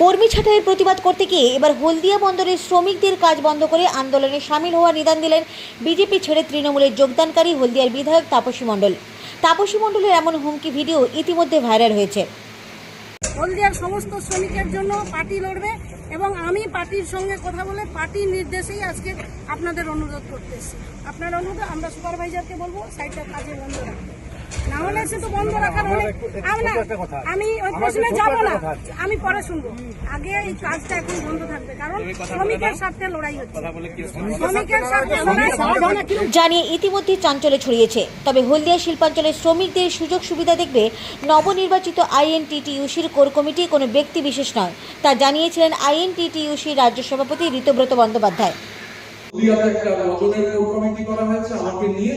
কর্মী ছাঁটাইয়ের প্রতিবাদ করতে গিয়ে এবার হলদিয়া বন্দরের শ্রমিকদের কাজ বন্ধ করে আন্দোলনে সামিল হওয়ার নিদান দিলেন বিজেপি ছেড়ে তৃণমূলের যোগদানকারী হলদিয়ার বিধায়ক তাপসী মণ্ডল। তাপসী মণ্ডলের এমন হুমকি ভিডিও ইতিমধ্যে ভাইরাল হয়েছে। হলদিয়ার সমস্ত শ্রমিকের জন্য পার্টি লড়বে এবং আমি পার্টির সঙ্গে কথা বলে পার্টির নির্দেশেই আজকে আপনাদের অনুরোধ করতেছি। আপনার অনুরোধ আমরা সুপারভাইজারকে বলব সাইডটা কাজে বন্ধ রাখতে না হলে সে তো বন্ধ রাখার অনেক আমি আমি ওই প্রশ্নে যাব না। আমি পরে শুনব। আগে এই কাজটা এখন বন্ধ থাকবে কারণ শ্রমিকের স্বার্থে লড়াই হচ্ছে। শ্রমিকের স্বার্থে জানিয়ে ইতিমধ্যে চাঞ্চল্য ছড়িয়েছে। তবে হলদিয়া শিল্পাঞ্চলের শ্রমিকদের সুযোগ সুবিধা দেখবে নবনির্বাচিত আইএনটিটিইউসির কোর কমিটি কোনো ব্যক্তি বিশেষ নয়। তা জানিয়েছিলেন আইএনটিটিইউসির রাজ্য সভাপতি ঋতব্রত বন্দ্যোপাধ্যায়। একটা নজনের কোর কমিটি করা হয়েছে। আমাকে নিয়ে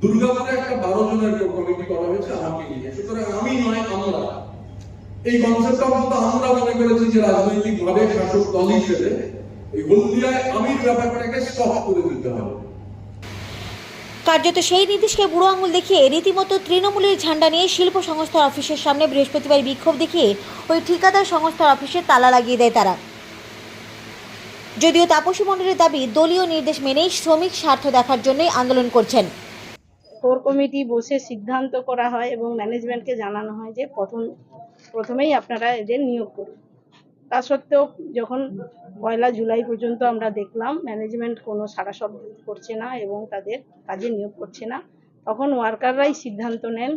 দুর্গাপুরে একটা বারো জনের কমিটি করা হয়েছে, আমাকে নিয়ে। সুতরাং আমি নয়, আমরা। এই কনসেপ্টটা আমরা মনে করেছি যে রাজনৈতিক ভাবে শাসক দল হিসেবে এই হলদিয়ায় ব্যাপারটাকে স্টপ করে দিতে হবে। কার্যত সেই নির্দেশকে বুড়ো আঙুল দেখিয়ে রীতিমতো তৃণমূলের ঝান্ডা নিয়ে শিল্প সংস্থার অফিসের সামনে বৃহস্পতিবার বিক্ষোভ দেখিয়ে ওই ঠিকাদার সংস্থার অফিসে তালা লাগিয়ে দেয় তারা। যদিও তাপসী মণ্ডলের দাবি, দলীয় নির্দেশ মেনেই শ্রমিক স্বার্থ দেখার জন্যই আন্দোলন করছেন। কোর কমিটি বসে সিদ্ধান্ত করা হয় এবং ম্যানেজমেন্টকে জানানো হয় যে প্রথম, প্রথমেই আপনারা এদের নিয়োগ করুন। তা সত্ত্বেও যখন পয়লা জুলাই পর্যন্ত আমরা দেখলাম, ম্যানেজমেন্ট কোনো সারা শব্দ করছে না এবং তাদের কাজে নিয়োগ করছে না, তখন ওয়ার্কাররাই সিদ্ধান্ত নেন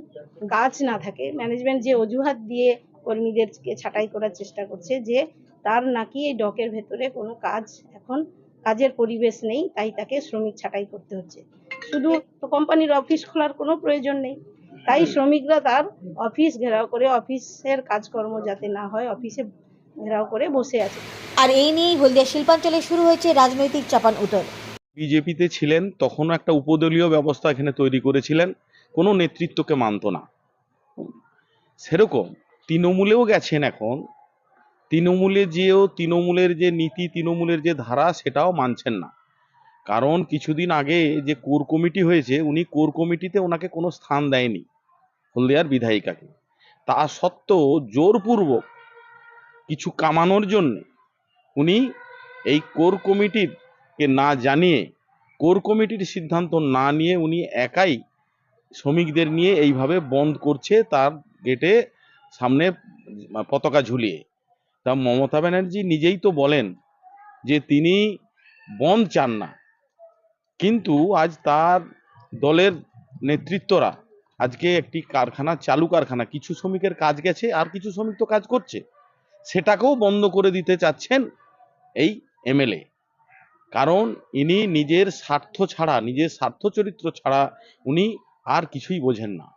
কাজ না থাকে। ম্যানেজমেন্ট যে অজুহাত দিয়ে কর্মীদেরকে ছাঁটাই করার চেষ্টা করছে যে তার নাকি এই ডকের ভেতরে কোনো কাজ এখন, কাজের পরিবেশ নেই, তাই তাকে শ্রমিক ছাঁটাই করতে হচ্ছে। শুধু কোম্পানির অফিস খোলার কোনো প্রয়োজন নেই। তাই শ্রমিকরা তার অফিস ঘেরাও করে অফিসের কাজকর্ম যাতে না হয় অফিসে ঘেরাও করে বসে আছে। আর এই নিয়েই হলদিয়া শিল্পাঞ্চলে শুরু হয়েছে রাজনৈতিক চাপান উত্তর বিজেপিতে ছিলেন তখনও একটা উপদলীয় ব্যবস্থা এখানে তৈরি করেছিলেন কোনো নেতৃত্বকে মানত না। সেরকম তৃণমূলেও গেছেন এখন। তৃণমূলে যেও তৃণমূলের যে নীতি তৃণমূলের যে ধারা সেটাও মানছেন না। কারণ কিছুদিন আগে যে কোর কমিটি হয়েছে, উনি কোর কমিটিতে ওনাকে কোনো স্থান দেয়নি, হলদিয়ার বিধায়িকাকে। তা সত্ত্বেও জোরপূর্বক কিছু কামানোর জন্যে উনি এই কোর কমিটির কে না জানিয়ে, কোর কমিটির সিদ্ধান্ত না নিয়ে উনি একাই শ্রমিকদের নিয়ে এইভাবে বন্ধ করছে তার গেটে সামনে পতাকা ঝুলিয়ে। তা মমতা ব্যানার্জি নিজেই তো বলেন যে তিনি বন্ধ চান না। কিন্তু আজ তার দলের নেতৃত্বরা আজকে একটি কারখানা, চালু কারখানা, কিছু শ্রমিকের কাজ গেছে আর কিছু শ্রমিক তো কাজ করছে। সেটাকেও বন্ধ করে দিতে চাচ্ছেন এই এমএলএ কারণ ইনি নিজের স্বার্থ ছাড়া, নিজের স্বার্থ চরিত্র ছাড়া উনি আর কিছুই বোঝেন না।